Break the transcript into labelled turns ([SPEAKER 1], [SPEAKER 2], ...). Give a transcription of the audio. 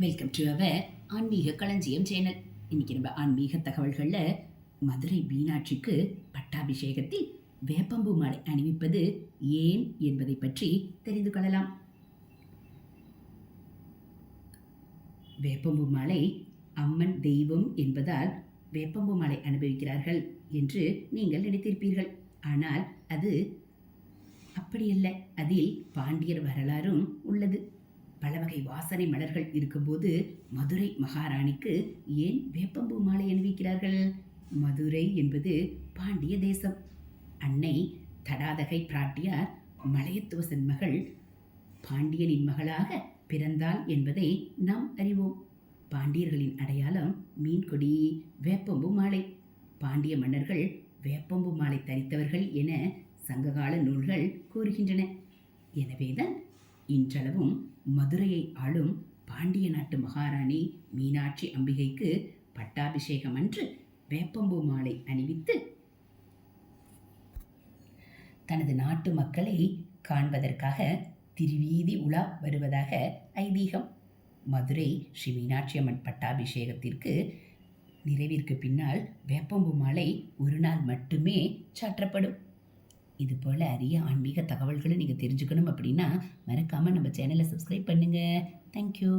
[SPEAKER 1] Welcome to our ஆன்மீக களஞ்சியம் channel இன்னைக்கு நம்ம ஆன்மீக தகவல்களில் மதுரை மீனாட்சிக்கு பட்டாபிஷேகத்தில் வேப்பம்பூ மாலை அணிவிப்பது ஏன் என்பதை பற்றி தெரிந்து கொள்ளலாம். வேப்பம்பூ மாலை அம்மன் தெய்வம் என்பதால் வேப்பம்பூ மாலை அனுபவிக்கிறார்கள் என்று நீங்கள் நினைத்திருப்பீர்கள். ஆனால் அது அப்படியல்ல. அதில் பாண்டியர் வரலாறும் உள்ளது. வகை வாசனை மலர்கள் இருக்கும்போது மதுரை மகாராணிக்கு ஏன் வேப்பம்பூ மாலை அணிவிக்கிறார்கள்? மதுரை என்பது பாண்டிய தேசம். அன்னை தடாதகை பிராட்டியார் மலையத்துவசன் மகள் பாண்டியனின் மகளாக பிறந்தாள் என்பதை நாம் அறிவோம். பாண்டியர்களின் அடையாளம் மீன்கொடி வேப்பம்பு மாலை. பாண்டிய மன்னர்கள் வேப்பம்பு மாலை தரித்தவர்கள் என சங்ககால நூல்கள் கூறுகின்றன. எனவேதான் இன்றளவும் மதுரையை ஆளும் பாண்டிய நாட்டு மகாராணி மீனாட்சி அம்பிகைக்கு பட்டாபிஷேகம் அன்று வேப்பம்பூ மாலை அணிவித்து தனது நாட்டு மக்களை காண்பதற்காக திருவீதி உலா வருவதாக ஐதீகம். மதுரை ஸ்ரீ மீனாட்சி அம்மன் பட்டாபிஷேகத்திற்கு நிறைவிற்கு பின்னால் வேப்பம்பூ மாலை ஒரு நாள் மட்டுமே சாற்றப்படும். இது போல் அரிய ஆன்மீக தகவல்களை நீங்கள் தெரிஞ்சுக்கணும் அப்படின்னா மறக்காமல் நம்ம சேனலை சப்ஸ்கிரைப் பண்ணுங்கள் தேங்க்யூ